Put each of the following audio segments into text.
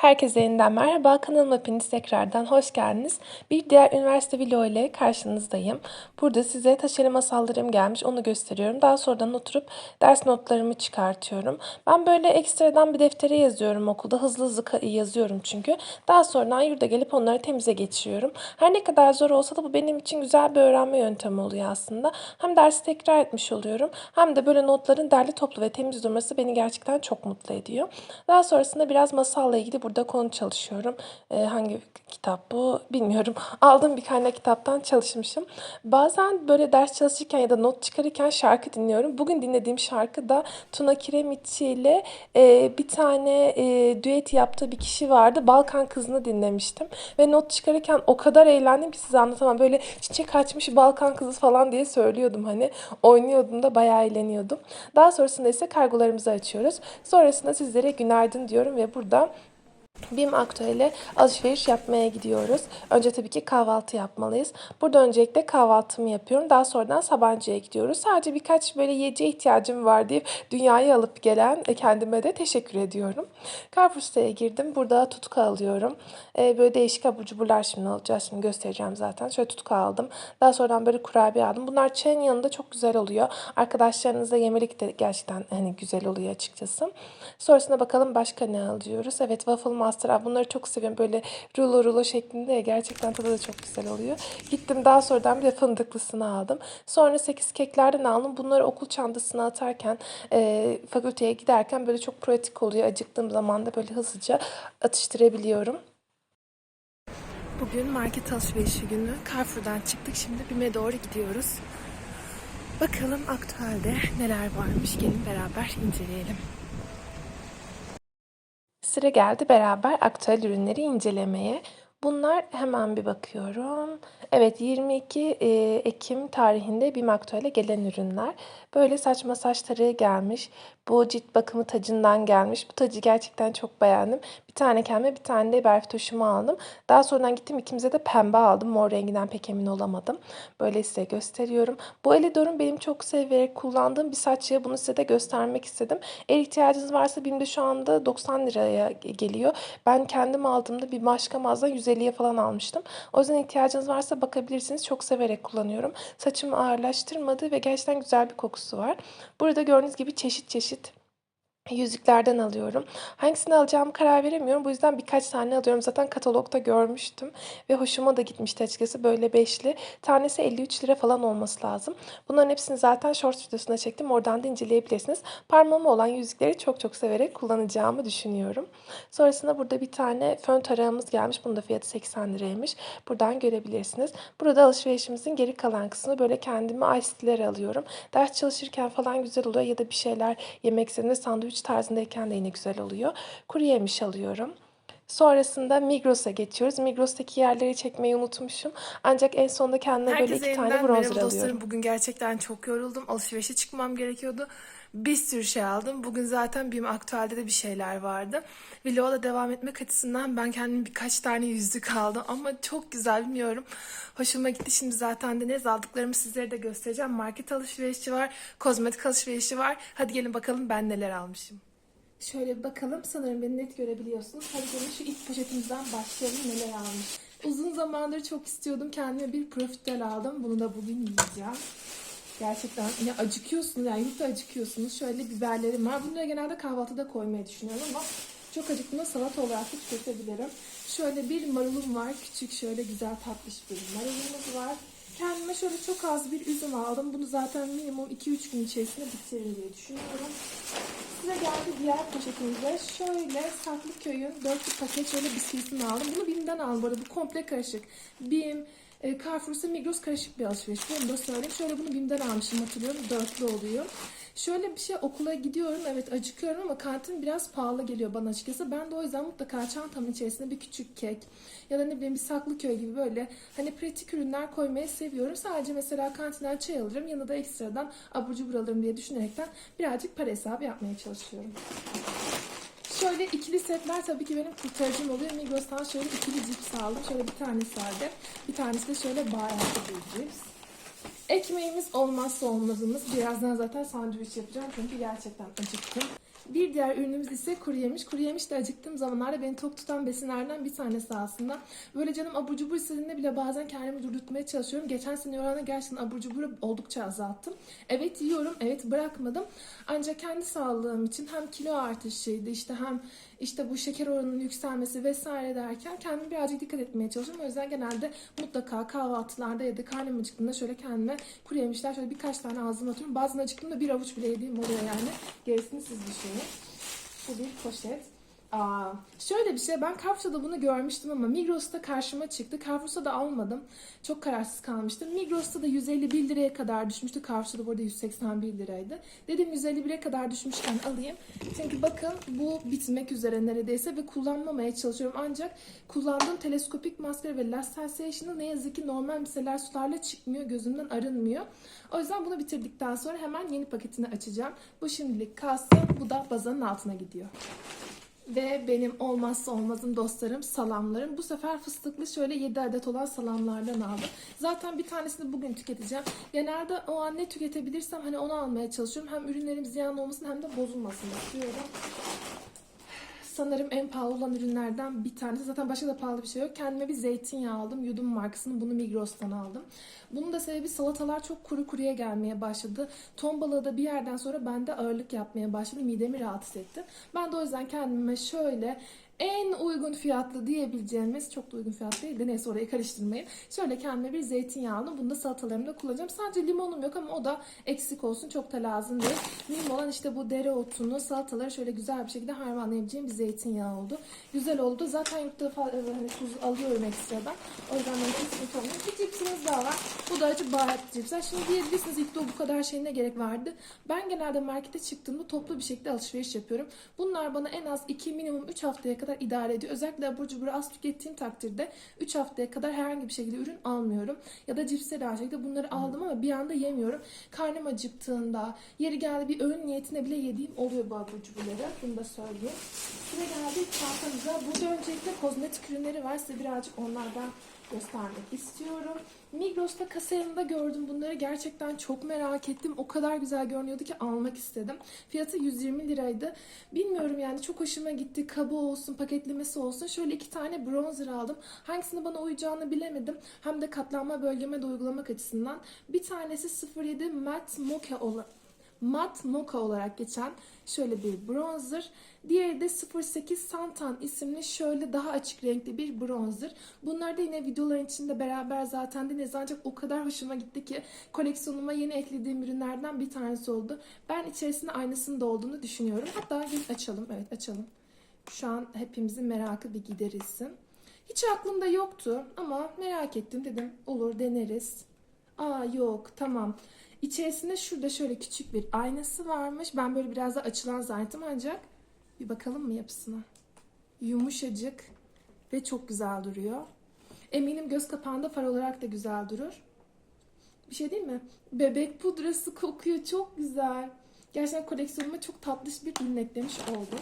Herkese yeniden merhaba. Kanalıma hepiniz tekrardan hoş geldiniz. Bir diğer üniversite vlog ile karşınızdayım. Burada size taşeli masallarım gelmiş. Onu gösteriyorum. Daha sonradan oturup ders notlarımı çıkartıyorum. Ben böyle ekstradan bir deftere yazıyorum okulda. Hızlı hızlı yazıyorum çünkü. Daha sonradan yurda gelip onları temize geçiriyorum. Her ne kadar zor olsa da bu benim için güzel bir öğrenme yöntemi oluyor aslında. Hem dersi tekrar etmiş oluyorum. Hem de böyle notların derli toplu ve temiz durması beni gerçekten çok mutlu ediyor. Daha sonrasında biraz masalla ilgili burada konu çalışıyorum. Ee, hangi kitap bu bilmiyorum. Aldığım bir kaynak kitaptan çalışmışım. Bazen böyle ders çalışırken ya da not çıkarırken şarkı dinliyorum. Bugün dinlediğim şarkı da Tuna Kiremiçi ile e, bir tane e, düet yaptığı bir kişi vardı. Balkan Kızı'nı dinlemiştim. Ve not çıkarırken o kadar eğlendim ki size anlatamam. Böyle çiçek açmış Balkan Kızı falan diye söylüyordum hani. Oynuyordum da bayağı eğleniyordum. Daha sonrasında ise kargolarımızı açıyoruz. Sonrasında sizlere günaydın diyorum ve burada BİM Aktüel'e alışveriş yapmaya gidiyoruz. Önce tabii ki kahvaltı yapmalıyız. Burada öncelikle kahvaltımı yapıyorum. Daha sonradan Sabancı'ya gidiyoruz. Sadece birkaç böyle yiyeceğe ihtiyacım var deyip dünyayı alıp gelen e, kendime de teşekkür ediyorum. Carrefour siteye girdim. Burada tutku alıyorum. Ee, böyle değişik abur cuburlar şimdi alacağız. Şimdi göstereceğim zaten. Şöyle tutku aldım. Daha sonradan böyle kurabiye aldım. Bunlar çayın yanında çok güzel oluyor. Arkadaşlarınızla yemelik de gerçekten hani güzel oluyor açıkçası. Sonrasında bakalım başka ne alıyoruz. Evet waffle master. Bunları çok seviyorum. Böyle rulo rulo şeklinde. Gerçekten tadı da çok güzel oluyor. Gittim daha sonradan bir de fındıklısını aldım. Sonra 8 keklerden aldım. Bunları okul çantasına atarken e, fakülteye giderken böyle çok pratik oluyor. Acıktığım zaman da böyle hızlıca atıştırabiliyorum. Bugün market alışverişi günü. Carrefour'dan çıktık. Şimdi BİM'e doğru gidiyoruz. Bakalım aktüelde neler varmış. Gelin beraber inceleyelim. Sıra geldi beraber aktüel ürünleri incelemeye. Bunlar hemen bir bakıyorum. Evet 22 e, Ekim tarihinde BİM Aktüel'e gelen ürünler. Böyle saç masaj tarağı gelmiş. Bu cilt bakımı tacından gelmiş. Bu tacı gerçekten çok beğendim. Bir tane kendime bir tane de Berfi Toş'uma aldım. Daha sonradan gittim ikimize de pembe aldım. Mor renginden pek emin olamadım. Böyle size gösteriyorum. Bu Elidor'un benim çok severek kullandığım bir saç. Bunu size de göstermek istedim. Eğer ihtiyacınız varsa BİM'de şu anda 90 liraya geliyor. Ben kendim aldığımda bir başka mağazadan 150'ye falan almıştım. O yüzden ihtiyacınız varsa bakabilirsiniz. Çok severek kullanıyorum. Saçımı ağırlaştırmadı ve gerçekten güzel bir kokusu var. Burada gördüğünüz gibi çeşit çeşit yüzüklerden alıyorum. Hangisini alacağımı karar veremiyorum. Bu yüzden birkaç tane alıyorum. Zaten katalogda görmüştüm ve hoşuma da gitmişti açıkçası. Böyle beşli. Tanesi 53 lira falan olması lazım. Bunların hepsini zaten short videosuna çektim. Oradan da inceleyebilirsiniz. Parmağıma olan yüzükleri çok çok severek kullanacağımı düşünüyorum. Sonrasında burada bir tane fön tarağımız gelmiş. Bunun da fiyatı 80 liraymış. Buradan görebilirsiniz. Burada alışverişimizin geri kalan kısmı böyle kendime ice alıyorum. Ders çalışırken falan güzel oluyor ya da bir şeyler yemek istediğimde sandviç tarzındayken de yine güzel oluyor. Kuru yemiş alıyorum. Sonrasında Migros'a geçiyoruz. Migros'taki yerleri çekmeyi unutmuşum. Ancak en sonunda kendime böyle Herkese iki tane bronzer alıyorum. dostlarım. Bugün gerçekten çok yoruldum. Alışverişe çıkmam gerekiyordu. Bir sürü şey aldım. Bugün zaten BİM Aktüel'de de bir şeyler vardı. Vloga devam etmek açısından ben kendim birkaç tane yüzük aldım. Ama çok güzel bilmiyorum. Hoşuma gitti. Şimdi zaten de ne aldıklarımı sizlere de göstereceğim. Market alışverişi var. Kozmetik alışverişi var. Hadi gelin bakalım ben neler almışım. Şöyle bir bakalım. Sanırım beni net görebiliyorsunuz. Hadi gelin şu ilk poşetimizden başlayalım neler almış. Uzun zamandır çok istiyordum. Kendime bir profiterol aldım. Bunu da bugün yiyeceğim. Gerçekten yine acıkıyorsunuz yani yurtta acıkıyorsunuz. Şöyle biberlerim var. Bunları genelde kahvaltıda koymayı düşünüyorum ama çok acıktığımda salata olarak da tüketebilirim. Şöyle bir marulum var. Küçük şöyle güzel tatlış bir marulumuz var. Kendime şöyle çok az bir üzüm aldım. Bunu zaten minimum 2-3 gün içerisinde bitiririm diye düşünüyorum. Size geldi diğer poşetimize. Şöyle Saklıköy'ün 4 paket şöyle bisküvisini aldım. Bunu BİM'den aldım bu arada. Bu komple karışık. BİM, e, Carrefour'sa Migros karışık bir alışveriş. Bunu da söyleyeyim. Şöyle bunu BİM'den almışım hatırlıyorum. Dörtlü oluyor. Şöyle bir şey okula gidiyorum. Evet acıkıyorum ama kantin biraz pahalı geliyor bana açıkçası. Ben de o yüzden mutlaka çantamın içerisinde bir küçük kek ya da ne bileyim bir Saklıköy gibi böyle hani pratik ürünler koymayı seviyorum. Sadece mesela kantinden çay alırım. Yanına da ekstradan abur cubur alırım diye düşünerekten birazcık para hesabı yapmaya çalışıyorum. Şöyle ikili setler tabii ki benim kurtarıcım oluyor. Migros'tan şöyle ikili cips aldım. Şöyle bir tanesi sade. Bir tanesi de şöyle baharatlı bir cips. Ekmeğimiz olmazsa olmazımız. Birazdan zaten sandviç yapacağım çünkü gerçekten acıktım. Bir diğer ürünümüz ise kuru yemiş. Kuru yemiş de acıktığım zamanlarda beni tok tutan besinlerden bir tanesi aslında. Böyle canım abur cubur istediğinde bile bazen kendimi durdurtmaya çalışıyorum. Geçen sene oranla gerçekten abur cuburu oldukça azalttım. Evet yiyorum, evet bırakmadım. Ancak kendi sağlığım için hem kilo artışıydı işte hem işte bu şeker oranının yükselmesi vesaire derken kendime birazcık dikkat etmeye çalışıyorum. O yüzden genelde mutlaka kahvaltılarda ya da karnım acıktığında şöyle kendime kuru yemişler şöyle birkaç tane ağzıma atıyorum. Bazen acıktığımda bir avuç bile yediğim oluyor yani. Gerisini siz düşünün. Bu bir poşet. Aa, şöyle bir şey ben Carrefour'da bunu görmüştüm ama Migros'ta karşıma çıktı. Carrefour'da da almadım. Çok kararsız kalmıştım. Migros'ta da 151 liraya kadar düşmüştü. Carrefour'da burada 181 liraydı. Dedim 151'e kadar düşmüşken alayım. Çünkü bakın bu bitmek üzere neredeyse ve kullanmamaya çalışıyorum. Ancak kullandığım teleskopik maske ve Last Sensation'ı ne yazık ki normal miseler sularla çıkmıyor. Gözümden arınmıyor. O yüzden bunu bitirdikten sonra hemen yeni paketini açacağım. Bu şimdilik kalsın. Bu da bazanın altına gidiyor. Ve benim olmazsa olmazım dostlarım salamlarım. Bu sefer fıstıklı şöyle 7 adet olan salamlardan aldım. Zaten bir tanesini bugün tüketeceğim. Genelde o an ne tüketebilirsem hani onu almaya çalışıyorum. Hem ürünlerim ziyan olmasın hem de bozulmasın istiyorum. Sanırım en pahalı olan ürünlerden bir tanesi. Zaten başka da pahalı bir şey yok. Kendime bir zeytinyağı aldım. Yudum markasının. Bunu Migros'tan aldım. Bunun da sebebi salatalar çok kuru kuruya gelmeye başladı. Ton balığı da bir yerden sonra bende ağırlık yapmaya başladı. Midemi rahatsız etti. Ben de o yüzden kendime şöyle en uygun fiyatlı diyebileceğimiz çok da uygun fiyat değil de neyse orayı karıştırmayın. Şöyle kendime bir zeytinyağı aldım. Bunu da salatalarımda kullanacağım. Sadece limonum yok ama o da eksik olsun. Çok da lazım değil. Mühim olan işte bu dereotunu, salataları şöyle güzel bir şekilde harmanlayabileceğim bir zeytinyağı oldu. Güzel oldu. Zaten yurtta fa- hani tuz alıyorum ekstradan. O yüzden benim sıkıntı olmuyor. Bir cipsimiz daha var. Bu da acı baharatlı cipsler. Şimdi diyebilirsiniz ilk de bu kadar şey ne gerek vardı. Ben genelde markete çıktığımda toplu bir şekilde alışveriş yapıyorum. Bunlar bana en az 2 minimum 3 haftaya kadar idare ediyor. Özellikle abur cuburu az tükettiğim takdirde 3 haftaya kadar herhangi bir şekilde ürün almıyorum. Ya da cipsleri aynı şekilde bunları aldım ama bir anda yemiyorum. Karnım acıktığında, yeri geldi bir öğün niyetine bile yediğim oluyor bu abur cuburları. Bunu da söyleyeyim. Sıra geldi çantamıza. Burada öncelikle kozmetik ürünleri var. Size birazcık onlardan göstermek istiyorum. Migros'ta kasa yanında gördüm bunları. Gerçekten çok merak ettim. O kadar güzel görünüyordu ki almak istedim. Fiyatı 120 liraydı. Bilmiyorum yani çok hoşuma gitti. Kabı olsun, paketlemesi olsun. Şöyle iki tane bronzer aldım. Hangisini bana uyacağını bilemedim. Hem de katlanma bölgeme de uygulamak açısından. Bir tanesi 07 Matte Mocha olan Mat Mocha olarak geçen şöyle bir bronzer. Diğeri de 08 Santan isimli şöyle daha açık renkli bir bronzer. Bunlar da yine videoların içinde beraber zaten deniz ancak o kadar hoşuma gitti ki koleksiyonuma yeni eklediğim ürünlerden bir tanesi oldu. Ben içerisinde aynısının da olduğunu düşünüyorum. Hatta gelin açalım. Evet açalım. Şu an hepimizin merakı bir giderilsin. Hiç aklımda yoktu ama merak ettim dedim olur deneriz. Aa yok tamam. İçerisinde şurada şöyle küçük bir aynası varmış. Ben böyle biraz da açılan zannettim ancak bir bakalım mı yapısına. Yumuşacık ve çok güzel duruyor. Eminim göz kapağında far olarak da güzel durur. Bir şey değil mi? Bebek pudrası kokuyor. Çok güzel. Gerçekten koleksiyonuma çok tatlış bir ürün eklemiş oldum.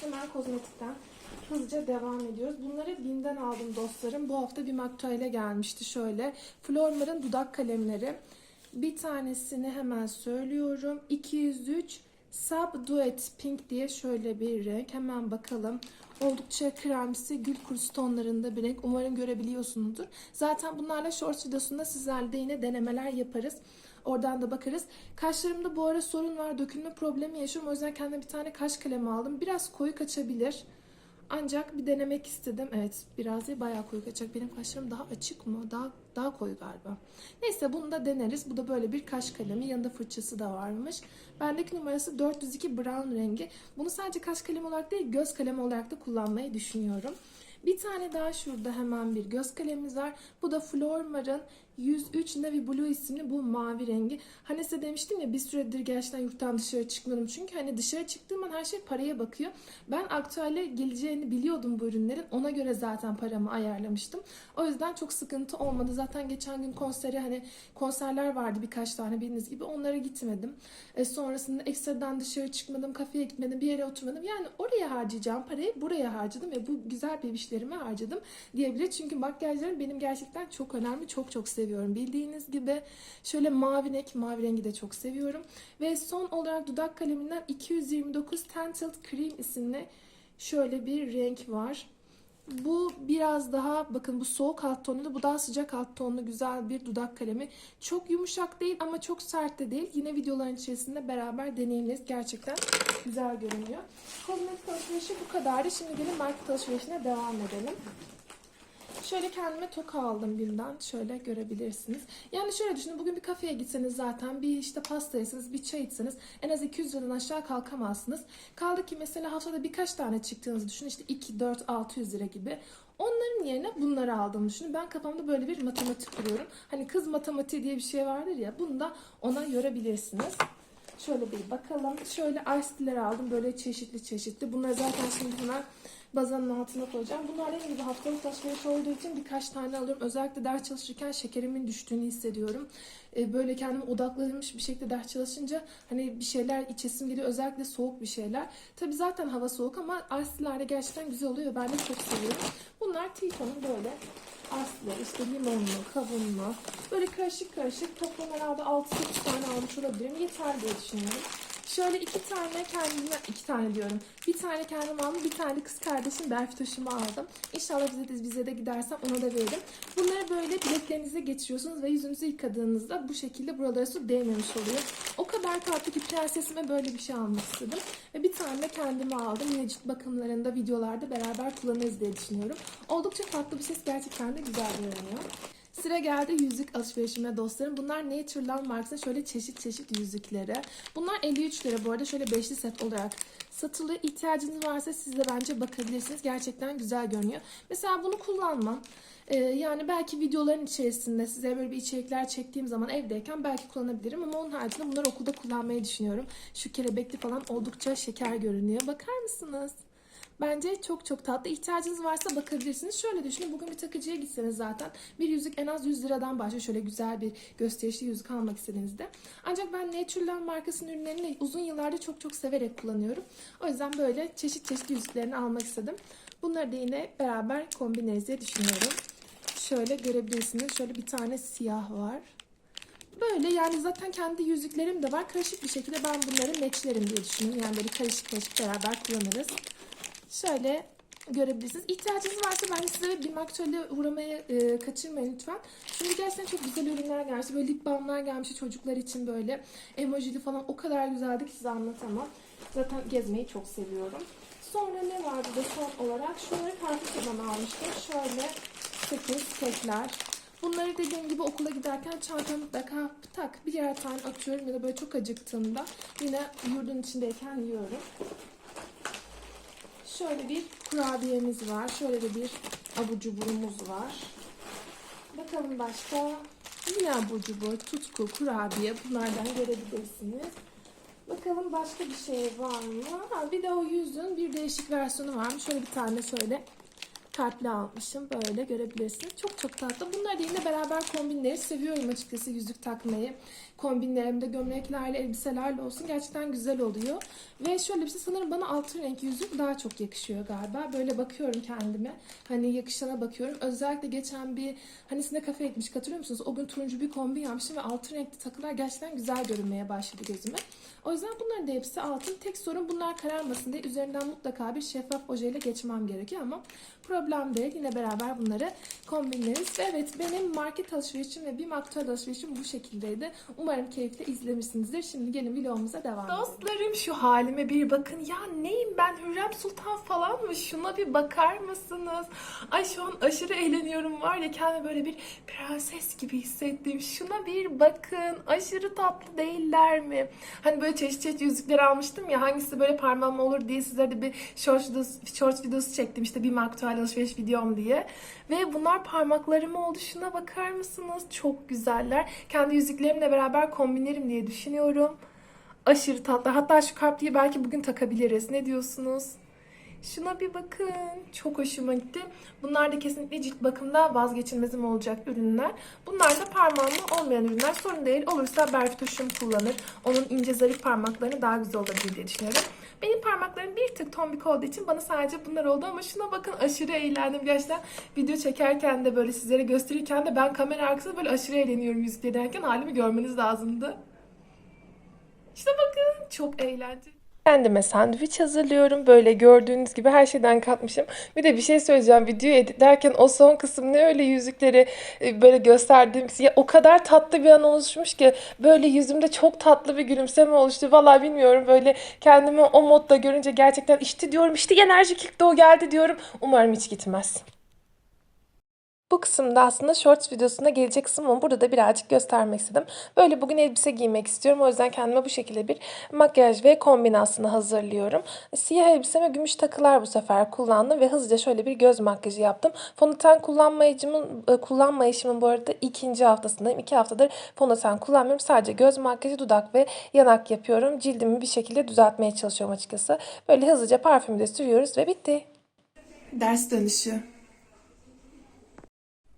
Hemen kozmetikten hızlıca devam ediyoruz. Bunları Bim'den aldım dostlarım. Bu hafta bir Aktuel'e gelmişti şöyle. Flormar'ın dudak kalemleri. Bir tanesini hemen söylüyorum. 203 Sub Duet Pink diye şöyle bir renk. Hemen bakalım. Oldukça kremsi gül kurusu tonlarında bir renk. Umarım görebiliyorsunuzdur. Zaten bunlarla shorts videosunda sizlerle de yine denemeler yaparız. Oradan da bakarız. Kaşlarımda bu ara sorun var. Dökülme problemi yaşıyorum. O yüzden kendime bir tane kaş kalemi aldım. Biraz koyu kaçabilir. Ancak bir denemek istedim. Evet biraz değil bayağı koyu kaçacak. Benim kaşlarım daha açık mı? Daha daha koyu galiba. Neyse bunu da deneriz. Bu da böyle bir kaş kalemi. Yanında fırçası da varmış. Bendeki numarası 402 brown rengi. Bunu sadece kaş kalemi olarak değil göz kalemi olarak da kullanmayı düşünüyorum. Bir tane daha şurada hemen bir göz kalemimiz var. Bu da Flormar'ın 103 Navy Blue isimli bu mavi rengi. Hani size demiştim ya bir süredir gerçekten yurttan dışarı çıkmadım. Çünkü hani dışarı çıktığım an her şey paraya bakıyor. Ben aktüelle geleceğini biliyordum bu ürünlerin. Ona göre zaten paramı ayarlamıştım. O yüzden çok sıkıntı olmadı. Zaten geçen gün konseri hani konserler vardı birkaç tane bildiğiniz gibi. Onlara gitmedim. E, sonrasında ekstradan dışarı çıkmadım, kafeye gitmedim, bir yere oturmadım. Yani oraya harcayacağım parayı buraya harcadım ve bu güzel bebişlerime harcadım diyebilir. Çünkü makyajlarım benim gerçekten çok önemli, çok çok seviyorum seviyorum bildiğiniz gibi. Şöyle mavi renk, mavi rengi de çok seviyorum. Ve son olarak dudak kaleminden 229 Tinted Cream isimli şöyle bir renk var. Bu biraz daha bakın bu soğuk alt tonlu bu daha sıcak alt tonlu güzel bir dudak kalemi. Çok yumuşak değil ama çok sert de değil. Yine videoların içerisinde beraber deneyimleriz. Gerçekten güzel görünüyor. Kozmetik alışverişi bu kadardı. Şimdi gelin market alışverişine devam edelim. Şöyle kendime toka aldım BİM'den. Şöyle görebilirsiniz. Yani şöyle düşünün. Bugün bir kafeye gitseniz zaten bir işte pasta yeseniz, bir çay içseniz en az 200 liradan aşağı kalkamazsınız. Kaldı ki mesela haftada birkaç tane çıktığınızı düşünün. İşte 2, 4, 600 lira gibi. Onların yerine bunları aldım düşünün. Ben kafamda böyle bir matematik kuruyorum. Hani kız matematiği diye bir şey vardır ya. Bunu da ona yorabilirsiniz. Şöyle bir bakalım. Şöyle ice aldım. Böyle çeşitli çeşitli. Bunları zaten şimdi hemen bazanın altına koyacağım. Bunlar dediğim gibi haftalık alışveriş olduğu için birkaç tane alıyorum. Özellikle ders çalışırken şekerimin düştüğünü hissediyorum. Ee, Böyle kendime odaklanmış bir şekilde ders çalışınca hani bir şeyler içesim geliyor. Özellikle soğuk bir şeyler. Tabii zaten hava soğuk ama ice'ler de gerçekten güzel oluyor. Ben de çok seviyorum. Bunlar Tito'nun böyle aslı, işte limonlu, kavunlu. Böyle karışık karışık toplam herhalde 6-8 tane almış olabilirim. Yeter diye düşünüyorum. Şöyle iki tane kendime, iki tane diyorum. Bir tane kendim aldım, bir tane kız kardeşim Berfitoş'umu aldım. İnşallah bize de, bize de gidersem ona da veririm. Bunları böyle bileklerinize geçiriyorsunuz ve yüzünüzü yıkadığınızda bu şekilde buralara su değmemiş oluyor. O kadar tatlı ki prensesime böyle bir şey almak istedim. Ve bir tane kendime aldım. Yine cilt bakımlarında, videolarda beraber kullanırız diye düşünüyorum. Oldukça tatlı bir ses gerçekten de güzel görünüyor. Sıra geldi yüzük alışverişime dostlarım. Bunlar Natureland markasının şöyle çeşit çeşit yüzükleri. Bunlar 53 lira bu arada şöyle beşli set olarak satılıyor. İhtiyacınız varsa siz de bence bakabilirsiniz. Gerçekten güzel görünüyor. Mesela bunu kullanmam. Ee, yani belki videoların içerisinde size böyle bir içerikler çektiğim zaman evdeyken belki kullanabilirim ama onun haricinde bunları okulda kullanmayı düşünüyorum. Şu kelebekli falan oldukça şeker görünüyor. Bakar mısınız? Bence çok çok tatlı. İhtiyacınız varsa bakabilirsiniz. Şöyle düşünün. Bugün bir takıcıya gitseniz zaten bir yüzük en az 100 liradan başlıyor. Şöyle güzel bir gösterişli yüzük almak istediğinizde. Ancak ben Natureland markasının ürünlerini uzun yıllardır çok çok severek kullanıyorum. O yüzden böyle çeşit çeşit yüzüklerini almak istedim. Bunları da yine beraber kombinleriz diye düşünüyorum. Şöyle görebilirsiniz. Şöyle bir tane siyah var. Böyle yani zaten kendi yüzüklerim de var. Karışık bir şekilde ben bunları matchlerim diye düşünüyorum. Yani böyle karışık karışık beraber kullanırız. Şöyle görebilirsiniz. İhtiyacınız varsa ben size bir maktule uğramaya e, kaçırmayın lütfen. Çünkü gerçekten çok güzel ürünler gelmiş. Böyle lip balmlar gelmiş çocuklar için böyle. Emojili falan o kadar güzeldi ki size anlatamam. Zaten gezmeyi çok seviyorum. Sonra ne vardı da son olarak şunları Carrefour'dan almıştım. Şöyle sakız, kekler. Bunları dediğim gibi okula giderken çantama mutlaka tak birer tane atıyorum ya da böyle çok acıktığımda yine yurdun içindeyken yiyorum. Şöyle bir kurabiyemiz var. Şöyle de bir abur cuburumuz var. Bakalım başka. Yine abur cubur, tutku, kurabiye bunlardan görebilirsiniz. Bakalım başka bir şey var mı? Ha, bir de o yüzün bir değişik versiyonu varmış. Şöyle bir tane şöyle kalpli almışım. Böyle görebilirsiniz. Çok çok tatlı. Bunları da yine beraber kombinleri seviyorum açıkçası yüzük takmayı. Kombinlerimde gömleklerle, elbiselerle olsun. Gerçekten güzel oluyor. Ve şöyle bir şey sanırım bana altın renk yüzük daha çok yakışıyor galiba. Böyle bakıyorum kendime. Hani yakışana bakıyorum. Özellikle geçen bir hani size kafeye gitmiş hatırlıyor musunuz? O gün turuncu bir kombin yapmıştım ve altın renkli takılar gerçekten güzel görünmeye başladı gözüme. O yüzden bunların da hepsi altın. Tek sorun bunlar kararmasın diye üzerinden mutlaka bir şeffaf ojeyle geçmem gerekiyor ama problem değil. Yine beraber bunları kombinleriz. Ve evet benim market alışverişim ve bir aktüel alışverişim bu şekildeydi. Umarım keyifle izlemişsinizdir. Şimdi gelin vlogumuza devam edelim. Dostlarım şu halime bir bakın. Ya neyim ben Hürrem Sultan falan mı? Şuna bir bakar mısınız? Ay şu an aşırı eğleniyorum var ya kendimi böyle bir prenses gibi hissettim. Şuna bir bakın. Aşırı tatlı değiller mi? Hani böyle çeşit çeşit yüzükler almıştım ya hangisi böyle parmağım olur diye sizlere de bir short videosu, short videosu çektim işte bir aktüel alışveriş videom diye. Ve bunlar parmaklarıma oldu. Şuna bakar mısınız? Çok güzeller. Kendi yüzüklerimle beraber kombinlerim diye düşünüyorum. Aşırı tatlı. Hatta şu kalpliği belki bugün takabiliriz. Ne diyorsunuz? Şuna bir bakın. Çok hoşuma gitti. Bunlar da kesinlikle cilt bakımda vazgeçilmezim olacak ürünler. Bunlar da parmağımda olmayan ürünler. Sorun değil. Olursa Berfituş'um kullanır. Onun ince zarif parmaklarını daha güzel olabilir diye düşünüyorum. Benim parmaklarım bir tık tombik olduğu için bana sadece bunlar oldu ama şuna bakın aşırı eğlendim gerçekten. Video çekerken de böyle sizlere gösterirken de ben kamera arkasında böyle aşırı eğleniyorum müzik dinlerken halimi görmeniz lazımdı. İşte bakın çok eğlenceli. Kendime sandviç hazırlıyorum. Böyle gördüğünüz gibi her şeyden katmışım. Bir de bir şey söyleyeceğim. Videoyu editlerken o son kısım ne öyle yüzükleri e, böyle gösterdiğim ya o kadar tatlı bir an oluşmuş ki böyle yüzümde çok tatlı bir gülümseme oluştu. Vallahi bilmiyorum böyle kendimi o modda görünce gerçekten işte diyorum işte enerjiklik de o geldi diyorum. Umarım hiç gitmez. Bu kısımda aslında shorts videosuna gelecek kısım ama burada da birazcık göstermek istedim. Böyle bugün elbise giymek istiyorum. O yüzden kendime bu şekilde bir makyaj ve kombinasyonu hazırlıyorum. Siyah elbiseme gümüş takılar bu sefer kullandım ve hızlıca şöyle bir göz makyajı yaptım. Fondöten kullanmayışımın, e, kullanmayışımın bu arada ikinci haftasındayım. İki haftadır fondöten kullanmıyorum. Sadece göz makyajı, dudak ve yanak yapıyorum. Cildimi bir şekilde düzeltmeye çalışıyorum açıkçası. Böyle hızlıca parfümü de sürüyoruz ve bitti. Ders dönüşü.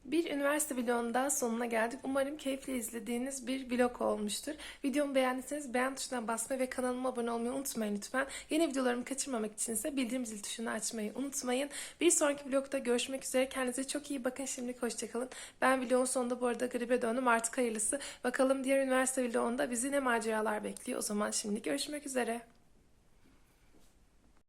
Bir üniversite vlogunun daha sonuna geldik. Umarım keyifle izlediğiniz bir vlog olmuştur. Videomu beğendiyseniz beğen tuşuna basmayı ve kanalıma abone olmayı unutmayın lütfen. Yeni videolarımı kaçırmamak için ise bildirim zil tuşunu açmayı unutmayın. Bir sonraki vlogda görüşmek üzere. Kendinize çok iyi bakın. Şimdilik hoşçakalın. Ben vlogun sonunda bu arada gribe döndüm. Artık hayırlısı. Bakalım diğer üniversite vlogunda bizi ne maceralar bekliyor. O zaman şimdi görüşmek üzere.